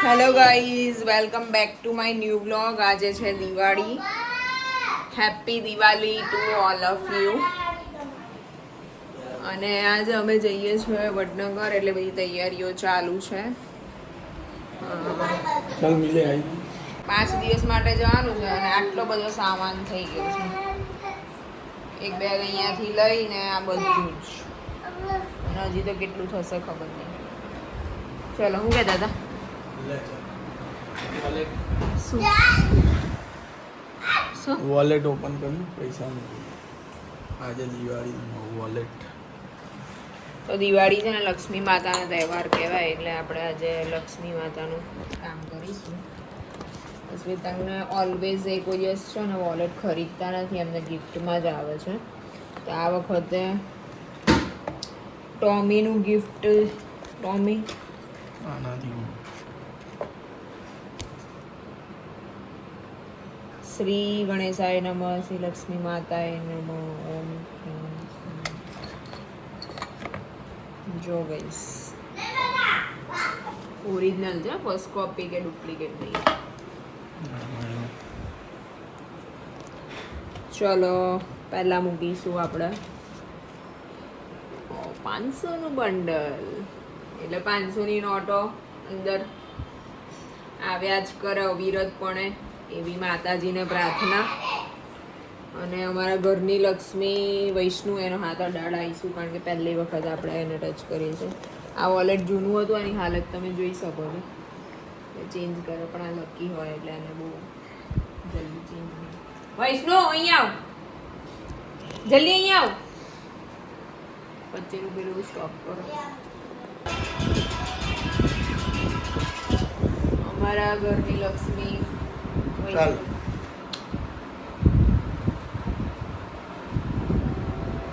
Hello guys welcome back to my new blog આજે છે Diwali happy Diwali to all of you અને આજે અમે જઈએ છીએ વડનગર એટલે બધી તૈયારીઓ ચાલુ છે. પાંચ દિવસ માટે જવાનું છે અને આટલો બધો સામાન થઈ ગયો છે. એક બેગ અહીંયાથી લઈને આ બધું જ. હજી તો કેટલું થશે ખબર નહીં. ચલો હું કે શું વોલેટ ઓપન કર્યું પૈસા આજે દિવાળી વોલેટ તો દિવાળી છે ને લક્ષ્મી માતાનો તહેવાર કહેવાય એટલે આપણે આજે લક્ષ્મી માતાનું કામ કરીશું. પછી તમને ઓલવેઝ એ કોઈ દિવસ છે ને વોલેટ ખરીદતા નથી એમને ગિફ્ટમાં જ આવે છે. તો આ વખતે ટોમીનું ગિફ્ટ ટોમી? આનાથી શ્રી ગણેશાય નમઃ, શ્રી લક્ષ્મી માતાય નમઃ ઓમ. જો ગઈસ ઓરિજિનલ છે ફર્સ્ટ કોપી કે ડુપ્લિકેટ નહીં. ચલો, પહેલાં મૂકીશું આપણે. પાંચસોનું બંડલ એટલે પાંચસોની નોટો અંદર. આવ્યા જ કરે અવિરતપણે એવી માતાજીને પ્રાર્થના. અને અમારા ઘરની લક્ષ્મી, વૈષ્ણુ એનો હાથ અડાડાઈશું કારણ કે પહેલી વખત આપણે એને ટચ કરીએ છીએ. આ વોલેટ જૂનું હતું એની હાલત તમે જોઈ શકો છો. ચેન્જ કરે, પણ આ લકી હોય એટલે એને બહુ જલ્દી ચેન્જ વૈષ્ણુ અહીંયા આવ. જલ્દી અહીંયા આવ. પચીનું પેલું સ્ટોપ કરો. અમારા ઘરની લક્ષ્મી ચાલ.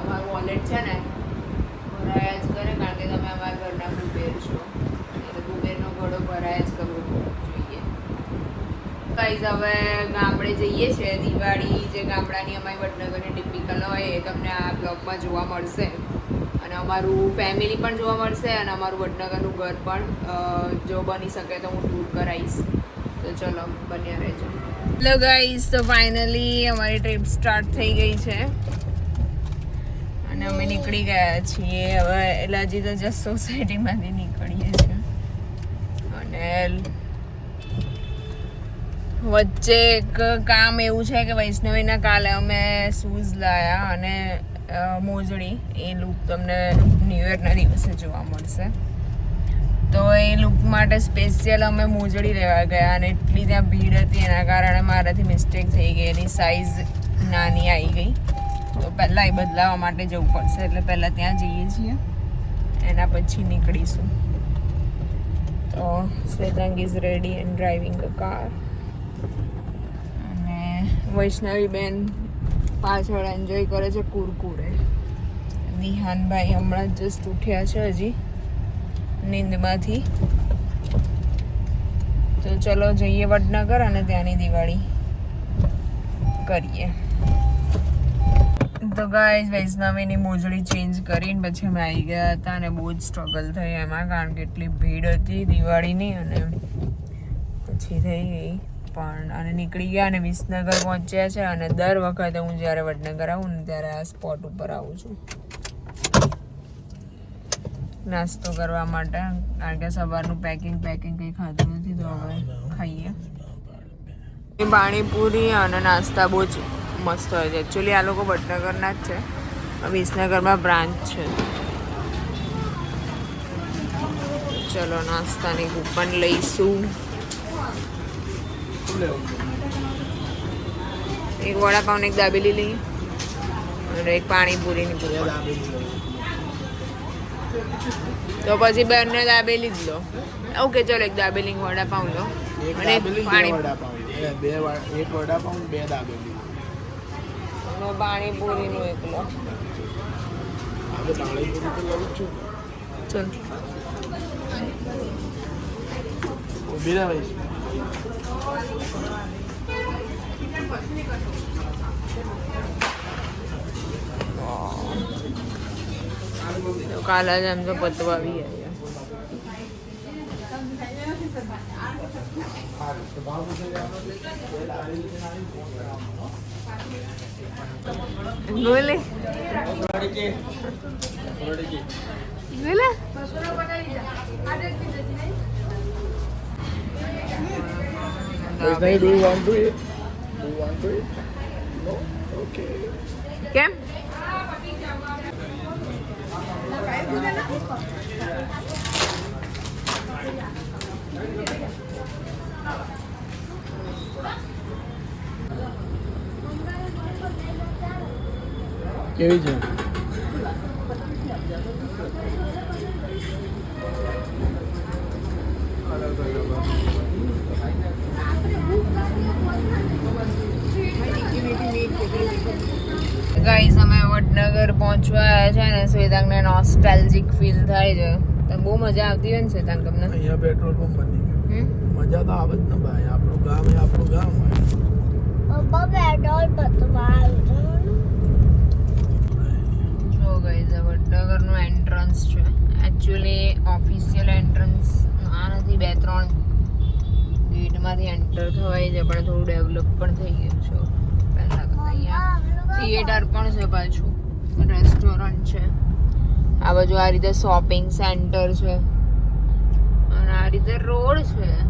અમારું વોલેટ છે ને, ભરાયા જ કરે કારણ કે તમે અમારા ઘરના કુબેર છો. એટલે ઘડો ભરાયા જ કરવો જોઈએ. ગાઈઝ હવે ગામડે જઈએ છીએ. દિવાળી જે ગામડાની અમારી વડનગરની ટિપિકલ હોય એ તમને આ બ્લોગમાં જોવા મળશે. અને અમારું ફેમિલી પણ જોવા મળશે અને અમારું વડનગરનું ઘર પણ જો બની શકે તો હું ટૂર કરાવીશ. તો ચલો, બન્યા રહેજો. હેલો ગાઈઝ તો ફાઇનલી અમારી ટ્રીપ સ્ટાર્ટ થઈ ગઈ છે. અને અમે નીકળી ગયા છીએ. હવે એલાજી તો જસ્ટ સોસાયટીમાંથી નીકળીએ છીએ. અને વચ્ચે એક કામ એવું છે કે વૈષ્ણવીના કાલે અમે શૂઝ લાયા અને મોજડી. એ લૂક તમને ન્યૂ યરના દિવસે જોવા મળશે. તો એ લુક માટે સ્પેશિયલ અમે મોજડી લેવા ગયા અને એટલી ત્યાં ભીડ હતી એના કારણે મારાથી મિસ્ટેક થઈ ગઈ. એની સાઈઝ નાની આવી ગઈ. તો પહેલાં એ બદલાવા માટે જવું પડશે, એટલે પહેલાં ત્યાં જઈએ છીએ. એના પછી નીકળીશું. તો Shwetang is ready and driving a car અને વૈષ્ણવી બેન પાછળ એન્જોય કરે છે કુરકુરે. દિહાનભાઈ હમણાં જસ્ટ ઉઠ્યા છે હજી. નીંદમાંથી. તો ચલો જઈએ વડનગર અને ત્યાંની દિવાળી કરીએ. તો ગાઈઝ વૈષ્ણવીની મોજડી ચેન્જ કરીને પછી અમે આવી ગયા હતા અને બહુ જ સ્ટ્રગલ થઈ એમાં, કારણ કે એટલી ભીડ હતી દિવાળીની અને પછી થઈ ગઈ. પણ અને નીકળી ગયા અને વિસનગર પહોંચ્યા છે અને દર વખતે હું જ્યારે વડનગર આવું ને ત્યારે આ સ્પોટ ઉપર આવું છું. નાસ્તો કરવા માટે. કારણ કે સવારનું પેકિંગ પેકિંગ કંઈ ખાધું નથી તો હવે ખાઈએ. પાણીપુરી અને નાસ્તા બહુ જ મસ્ત હોય છે. એકચ્યુઅલી આ લોકો વડનગરના જ છે. વિસનગરમાં બ્રાન્ચ છે. ચલો, નાસ્તાની કૂપન લઈશું. એક વડાપાઉં એક દાબેલી લઈએ અને એક પાણીપુરીની કૂપન. તો પછી બંને દાબેલી જ લો. ઓકે ચલો એક દાબેલી ને વડાપાઉં લો. અને બે પાણી બે એક વડાપાઉં બે દાબેલી. અને પાણીપુરીનું એક લો. આપણે પાણીપુરી તો લઉં છું. ચલ. ઊભી રહે ભાઈ. તો કાલે જ એમ તો પતવા આવી ગયા બોલે બોલે વૈષ્ણવી do you want to eat? Do you want to eat? No? Okay. કેમ કેવી છે? ગાઈઝ અમે વડનગર પહોંચવા આવ્યા છે ને શ્વેતાંગને નોસ્ટેલ્જિક ફીલ થાય છે. તો બહુ મજા આવતી હોય ને શ્વેતાંગ તમને? અહીંયા પેટ્રોલ પંપ બની ગયું મજા તો આવે જ ને ભાઈ. આપણું ગામ એ આપણું ગામ હોય. પપ્પા પેટ્રોલ પતવાયું જો ગઈ આ વડનગરનું એન્ટ્રન્સ છે. એકચ્યુઅલી ઓફિશિયલ એન્ટ્રન્સ આ નથી બે ત્રણ ગેટમાંથી એન્ટર થવાય છે પણ થોડું ડેવલપ પણ થઈ ગયું છે. પહેલાં અહીંયા થિયેટર પણ છે પાછું. રેસ્ટોરન્ટ છે. આ બાજુ આ રીતે શોપિંગ સેન્ટર છે. અને આ રીતે રોડ છે.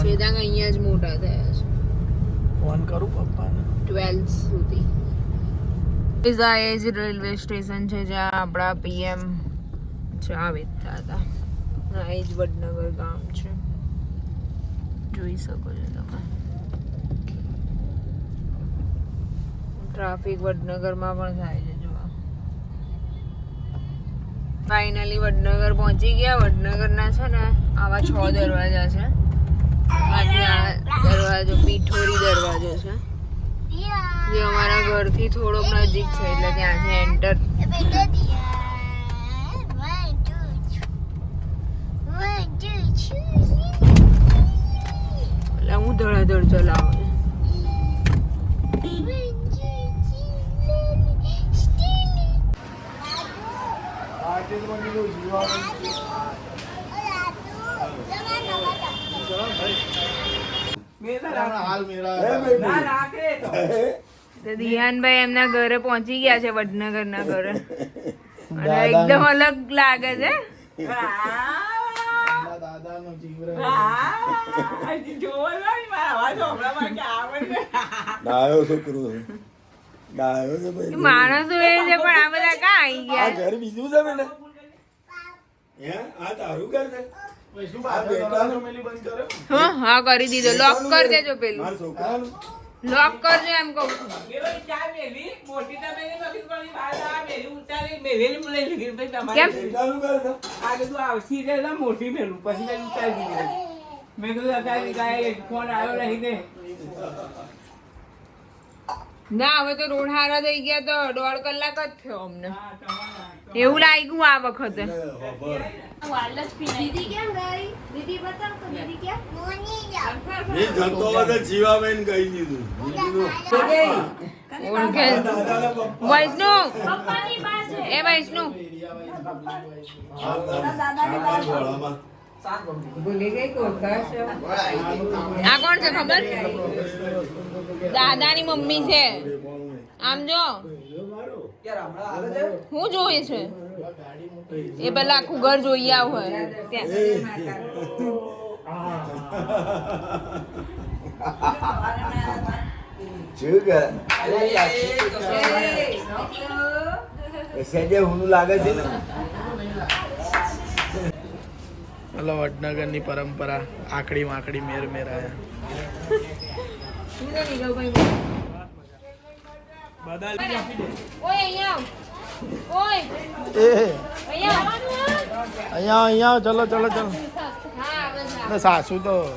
શ્વેતાંગ અહીંયા જ મોટા થયા છે. ફોન કરું પપ્પાને? ટ્વેલ્થ સુધી. પીઝા એ જ રેલવે સ્ટેશન છે જ્યાં આપણા પીએમ ચા વેચતા હતા. આ એ જ વડનગર ગામ છે. જોઈ શકો છો તમે. ટ્રાફિક વડનગરમાં પણ થાય છે જોવા ફાઇનલી વડનગર પહોંચી ગયા. વડનગરના છે ને, આવા છ દરવાજા છે. દરવાજો, પીઠોરી દરવાજો છે. જે અમારા ઘરથી થોડોક નજીક છે, એટલે ત્યાંથી એન્ટર એટલે હું ધડાધડ ચલાવું છું. હાલ મેરા તો. દિયાનભાઈ એમના ઘરે પહોંચી ગયા છે વડનગરના ઘરે. અને એકદમ અલગ લાગે છે. દાદાનો જીવરો ડાયો છોકરો ડાયો છે ભાઈ. માણસો એ છે પણ આ બધા ક્યાં આવી આ ગયા ઘર બીજું છે બેટા હે? આ તારું ઘર છે? હા હા કરી દીધો. લોક કરી દેજો પેલું. લોક કરજો એમ કહું છું કેમ? બેટાનું ઘર છે મોટી મેલું પછી મેં ઉતારી દીધી. મેં કીધું અત્યારે કાંઈ ફોન આવ્યો નહીં ને ના હવે તો રોડ હારા થઈ ગયા તો દોઢ કલાક જ થયો અમને. એવું લાગ્યું આ વખતે. દીદી કેમ ગઈ દીદી બતાવ તો દીદી કેમ મોની જાવ એ જતો હતો જીવાબેન કહી દીધું મેં કીધું, ઓળખે દાદાના પપ્પા વૈષ્ણુ પપ્પાની પાસે એ વૈષ્ણુ આ દાદા- આ ઘોડામાં. આ કોણ છે ખબર દાદાની મમ્મી છે આમ જો હું જોઈએ છે. એ પેલા આખું ઘર જોઈ આવ હોય. લાગે છે ને. હલો પરંપરા આકડી માકડી મેર મેર આયા અહીંયા ઓય. એ. અહીંયા અહીંયા અહીંયા ચલો ચલો ચલો. સાસુ તો.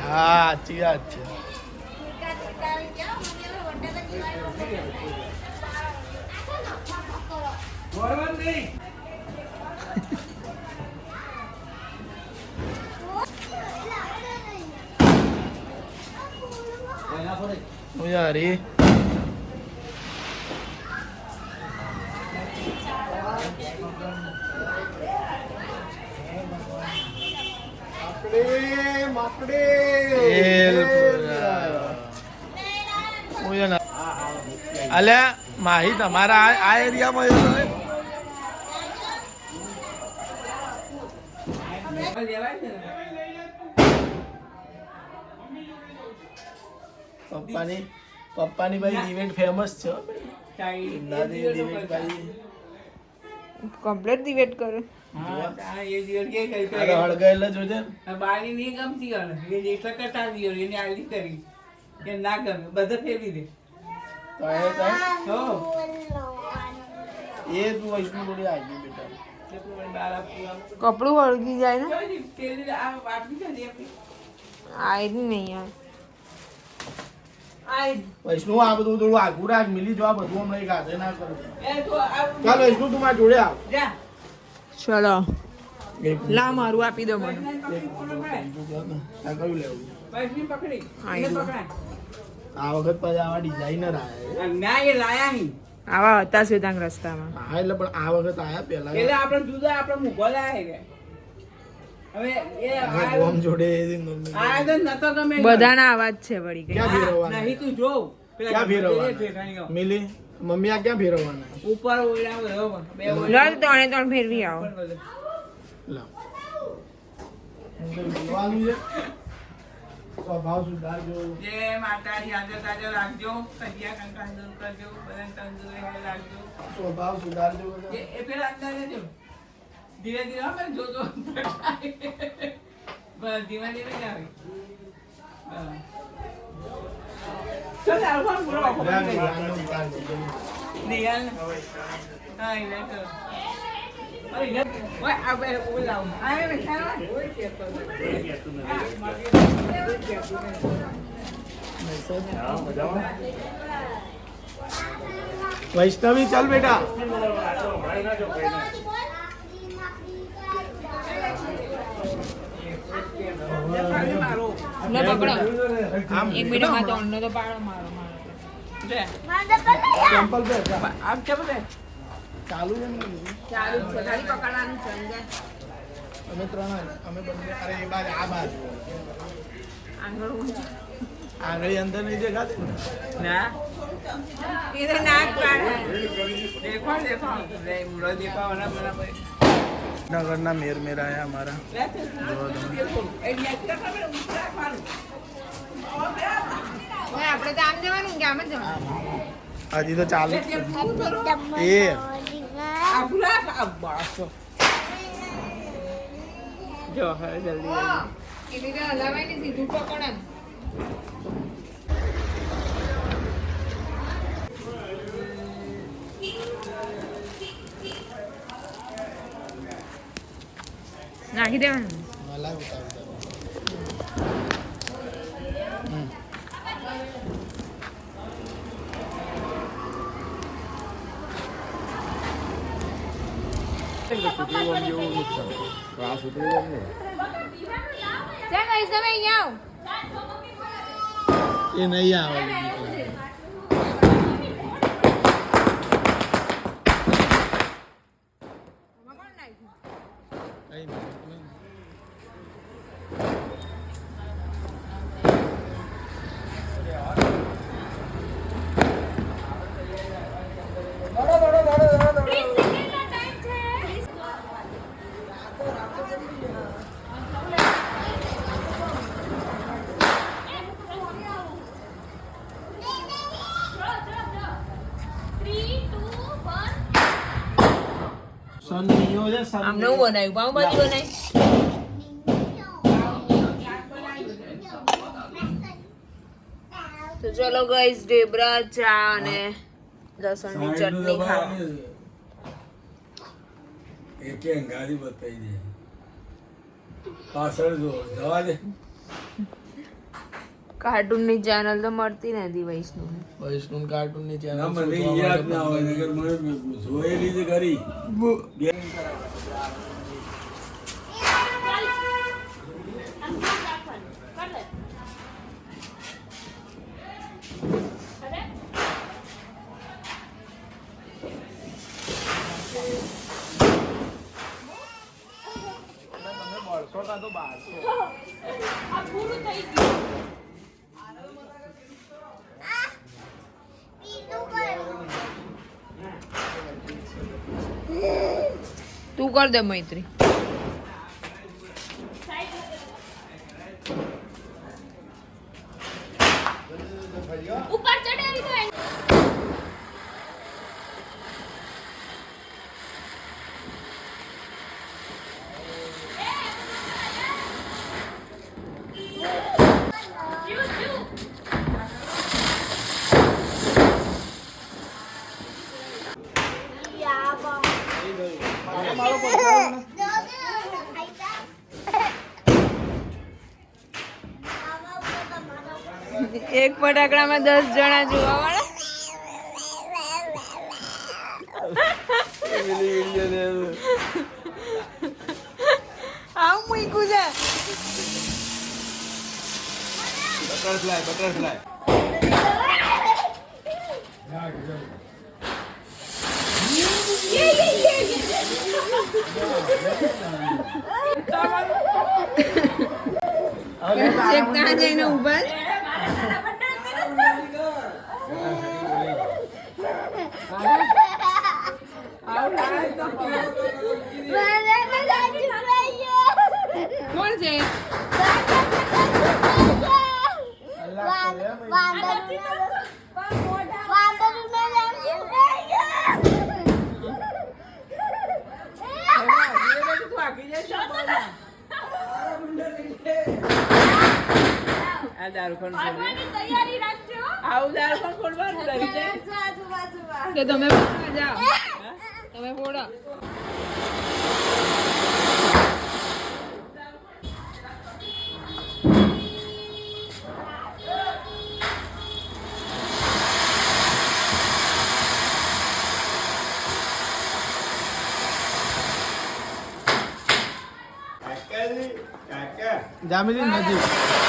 હા સાચી વાત છે. બરોબર નહીં. હું યાર એ. અલ્યા માહી તમારા આ આ એરિયામાં એવું હોય? લેવાય છે ને પપ્પાની પપ્પાની ભાઈ ઇવેન્ટ ફેમસ છે કમ્પ્લીટ ડિબેટ કરે. હા, એ દિવસ કે કઈ તો જોજે. બારી નહીં ગમતી હવે. એ જે સકટા દિયો એને આલી કરી. કે ના ગમે બધા ફેરવી દે. તો એ તો એ તું વૈષ્ણુ આવી બેટા. આમ. કપડું વળગી જાય ને? આવી આ જ નહીં યાર વૈષ્ણુ આ બધું થોડું આઘું રાખ મિલી જો આ બધું હમણાં એક હાથે ના કરજે એ તો આ ચાલ વૈષ્ણુ તું મારા જોડે આવ. ચલો. લા મારું આપી દો મને. આ કયું લેવું. આ વખત પછી આવા ડિઝાઇનર આયા આ ના એ લાયા નહીં. આવા હતા સુધાંગ રસ્તામાં. હા એટલે પણ આ વખત આયા એટલે પેલા આપણે જુદા આપણે મૂકો લાયા બધાના આવાજ છે વળી? નહીં તું જોવ ક્યાં ફેરવવાના મિલી મમ્મી આ ક્યાં ફેરવવાના ઉપર ઓળા બધો બે ઓળા લો ત્રણે ત્રણ ફેરવી આવો. છે. સ્વભાવ સુધારજો. જય માતાજી આજે તાજો રાખજો કજિયા કંકાન દૂર કરજો બધાને તંદુરસ્ત રાખજો. સ્વભાવ સુધારજો એ પેલા અંદર રહેજો ધીરે ધીરે આવે ને જોજો બસ ધીમે ધીમે જ આવે બસ. ચાલ આલ્ફા બોલો આખો ધ્યાન બંધ ધ્યાન કરી. નું ધ્યાન દેજો. નહીં, હાલ ને. હા, એ લે તો. અરે, લે. ઓય, આ બે ઓલા આવું. આ એ બેઠા હોય. વૈષ્ણવી ચાલ બેટા ખાલી મારો. લો પકડો. એક મિનિટમાં ત્રણ તો પાડો મારો મારો. લે. ટેમ્પલ પે આમ ચાલુ છે ચાલુ છે ખાલી પકડવાનું છે અમે ત્રણ અમે બંને. અરે એ બાજુ આ બાજુ. આંગળ આંગળી અંદર નહીં દેખાતી ને? ના. એ તો નાક પાડે. દેખો દેખો લે મુરો દેખો ના બરાબર. નગરના મેર મેર આયા અમારા હજી તો ચાલુ એ. યાદ રાખો. ને નાખી દેવાનું મલાઈ ઉતારી દો. હમ. ચાલ વૈષ્ણવ અહીંયા આવ એ નહીં આવે બીજી આમાં કોણ નાખ્યું? કઈ નહીં. આમને હું બનાવ્યું. પાઉંભાજી બનાવી. તો ચલો ગાઈસ ઢેબરા ચા અને લસણની ચટણી ખાવા. એક અંગારી બતાવી દે. પાછળ જો જવા દે. કાર્ટૂનની ચેનલ તો મળતી નથી વૈષ્ણવ વૈષ્ણુ કાર્ટૂનની ચેનલ મને યાદ ના હોય નગર મને જોયેલી છે ખરી બે ઊભું કર દે મૈત્રી ઉપર ચડાવી દો એને. એક ફટાકડામાં દસ જણા જોવા વાળા આવું મૂક્યું છે. બટરફ્લાય બટરફ્લાય ચેક ત્યાં જઈને ઊભા. કોણ છે આખી જઈશ આ દારૂ પણ તૈયારી રાખજો આવું દારૂ પણ ખોલવાનું કરી કે તમે ફોડવા જાઓ. તમે ફોડો. જામિલી નજીક.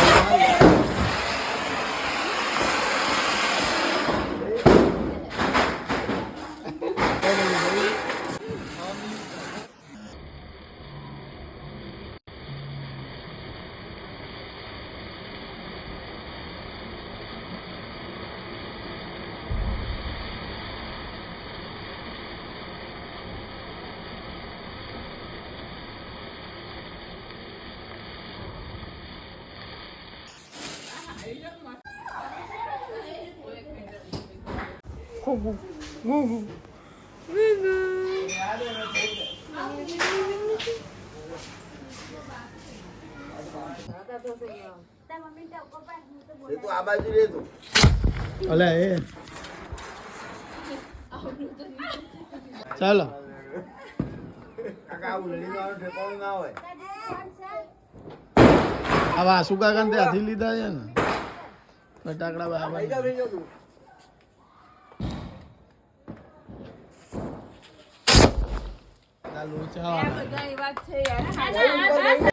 Ai, તું અલે એ. ચાલો. આવું ને ત્યાંથી લીધા છે ને. ફટાકડા આ લોચા વાળા. બધા એવા જ છે યાર